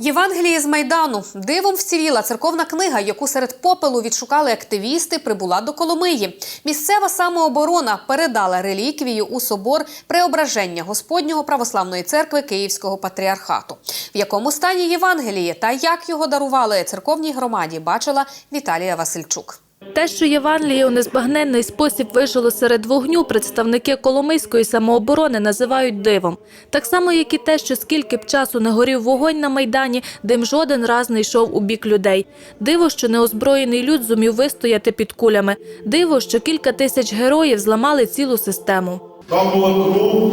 Євангеліє з майдану дивом вціліла церковна книга, яку серед попелу відшукали активісти, прибула до Коломиї. Місцева самооборона передала реліквію у собор Преображення Господнього православної церкви Київського патріархату. В якому стані Євангеліє та як його дарували церковній громаді, бачила Віталія Васильчук. Те, що Євангеліє у незбагненний спосіб вижило серед вогню, представники Коломийської самооборони називають дивом. Так само, як і те, що скільки б часу не горів вогонь на Майдані, дим жоден раз не йшов у бік людей. Диво, що неозброєний люд зумів вистояти під кулями. Диво, що кілька тисяч героїв зламали цілу систему. Там була кров,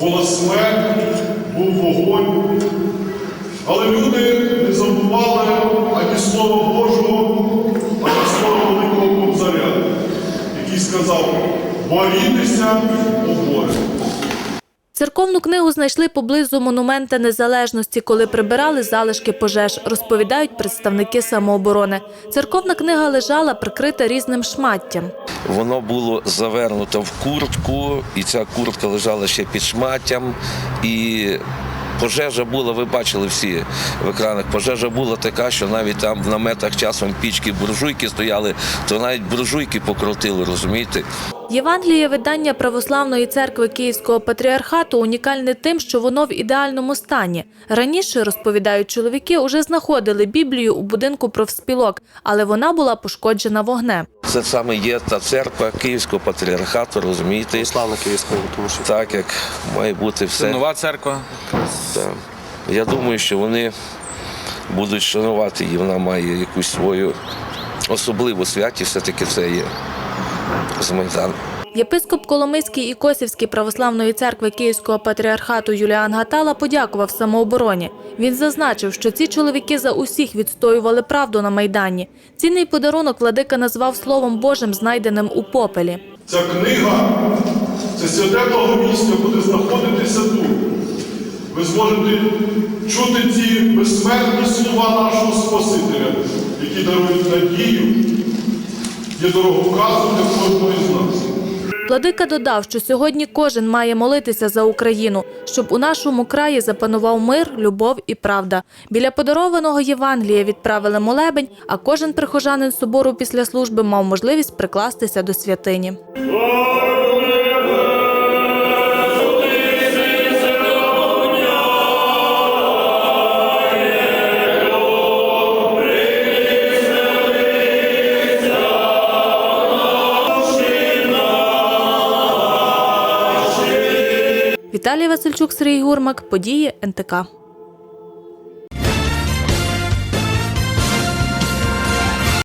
була смерть, був вогонь. Але люди не забували ані Слова Божого, борітеся, поборете. Церковну книгу знайшли поблизу монумента незалежності, коли прибирали залишки пожеж, розповідають представники самооборони. Церковна книга лежала прикрита різним шматтям. Воно було завернуто в куртку, і ця куртка лежала ще під шматтям. І пожежа була, ви бачили всі в екранах. Пожежа була така, що навіть там в наметах часом пічки буржуйки стояли, то навіть буржуйки покрутили, розумієте? Євангеліє видання Православної церкви Київського патріархату унікальне тим, що воно в ідеальному стані. Раніше, розповідають чоловіки, уже знаходили Біблію у будинку профспілок, але вона була пошкоджена вогнем. Це саме є та церква Київського патріархату, розумієте? Славно Київського, тому що Так як має бути Це все. нова церква. Так. Я думаю, що вони будуть шанувати її, вона має якусь свою особливу святість, все-таки це є з Майдану. Єпископ Коломийський і Косівський православної церкви Київського патріархату Юліан Гатала подякував самообороні. Він зазначив, що ці чоловіки за усіх відстоювали правду на Майдані. Цінний подарунок владика назвав Словом Божим, знайденим у попелі. Ця книга це святе благовістя буде знаходитися тут. Ви зможете чути ці безсмертні слова нашого Спасителя, які дарують надію, є дороговказом для кожного із нас. Владика додав, що сьогодні кожен має молитися за Україну, щоб у нашому краї запанував мир, любов і правда. Біля подарованого Євангелія відправили молебень, а кожен прихожанин собору після служби мав можливість прикластися до святині. Віталій Васильчук, Сергій Гурмак, події НТК.